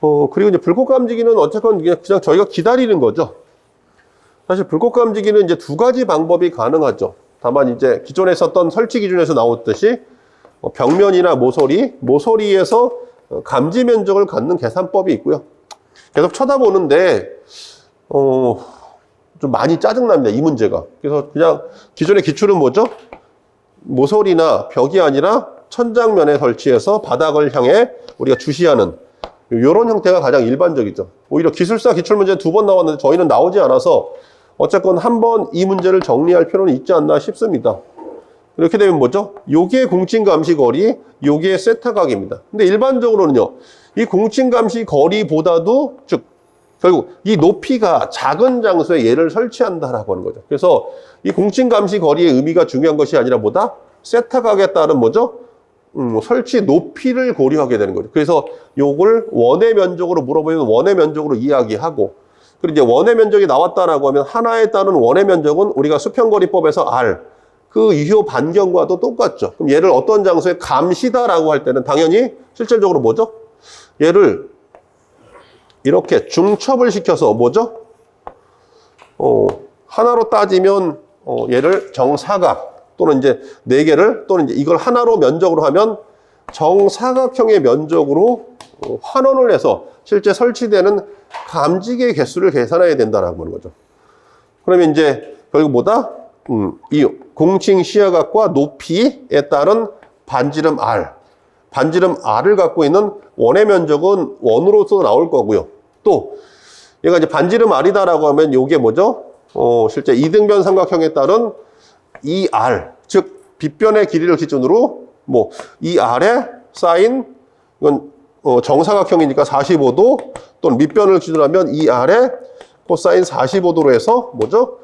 어, 그리고 이제 불꽃 감지기는 어쨌건 그냥, 그냥 저희가 기다리는 거죠. 사실 불꽃 감지기는 이제 두 가지 방법이 가능하죠. 다만 이제 기존에 썼던 설치 기준에서 나왔듯이 어, 벽면이나 모서리, 모서리에서 어, 감지 면적을 갖는 계산법이 있고요. 계속 쳐다보는데 어, 좀 많이 짜증납니다. 이 문제가. 그래서 그냥 기존의 기출은 뭐죠? 모서리나 벽이 아니라 천장면에 설치해서 바닥을 향해 우리가 주시하는 이런 형태가 가장 일반적이죠. 오히려 기술사 기출문제 두 번 나왔는데 저희는 나오지 않아서 어쨌건 한 번 이 문제를 정리할 필요는 있지 않나 싶습니다. 이렇게 되면 뭐죠? 요게 공칭 감시 거리, 요게 세타 각입니다. 근데 일반적으로는요, 이 공칭 감시 거리보다도 즉 결국 이 높이가 작은 장소에 얘를 설치한다라고 하는 거죠. 그래서 이 공칭 감시 거리의 의미가 중요한 것이 아니라 보다 세타 각에 따른 뭐죠? 음, 설치 높이를 고려하게 되는 거죠. 그래서 요걸 원의 면적으로 물어보면 원의 면적으로 이야기하고 그리고 이제 원의 면적이 나왔다라고 하면 하나에 따른 원의 면적은 우리가 수평거리법에서 R 그 유효 반경과도 똑같죠. 그럼 얘를 어떤 장소에 감시다라고 할 때는 당연히 실질적으로 뭐죠? 얘를 이렇게 중첩을 시켜서 뭐죠? 어, 하나로 따지면 어, 얘를 정사각 또는 이제 네 개를 또는 이제 이걸 하나로 면적으로 하면 정사각형의 면적으로 어, 환원을 해서 실제 설치되는 감지기의 개수를 계산해야 된다라고 하는 거죠. 그러면 이제 결국 뭐다? 음, 이 공칭 시야각과 높이에 따른 반지름 R, 반지름 R을 갖고 있는 원의 면적은 원으로서 나올 거고요. 또 얘가 이제 반지름 R이다라고 하면 이게 뭐죠? 어, 실제 이등변 삼각형에 따른 ER, 즉 빗변의 길이를 기준으로 뭐 ER에 쌓인 이건 어, 정사각형이니까 45도 또는 밑변을 기준으로 하면 ER에 코사인 45도로 해서 뭐죠?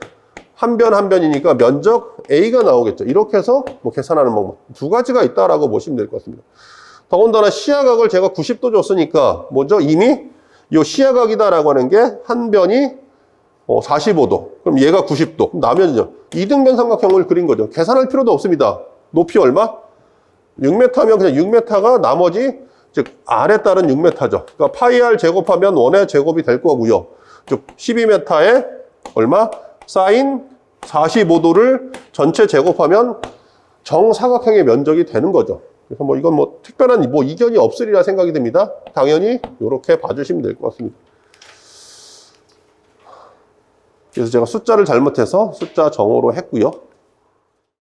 한 변 한 변이니까 면적 A가 나오겠죠. 이렇게 해서 뭐 계산하는 방법 두 가지가 있다라고 보시면 될 것 같습니다. 더군다나 시야각을 제가 90도 줬으니까 뭐죠? 이미 이 시야각이다라고 하는 게 한 변이 어, 45도. 그럼 얘가 90도. 그럼 나면요. 이등변 삼각형을 그린 거죠. 계산할 필요도 없습니다. 높이 얼마? 6m면 그냥 6m가 나머지 즉 R에 따른 6m죠. 그러니까 파이 R 제곱하면 원의 제곱이 될 거고요. 즉 12m에 얼마? 사인 45도를 전체 제곱하면 정사각형의 면적이 되는 거죠. 그래서 뭐 이건 뭐 특별한 뭐 이견이 없으리라 생각이 듭니다. 당연히 이렇게 봐주시면 될 것 같습니다. 그래서 제가 숫자를 잘못해서 숫자 정오로 했고요.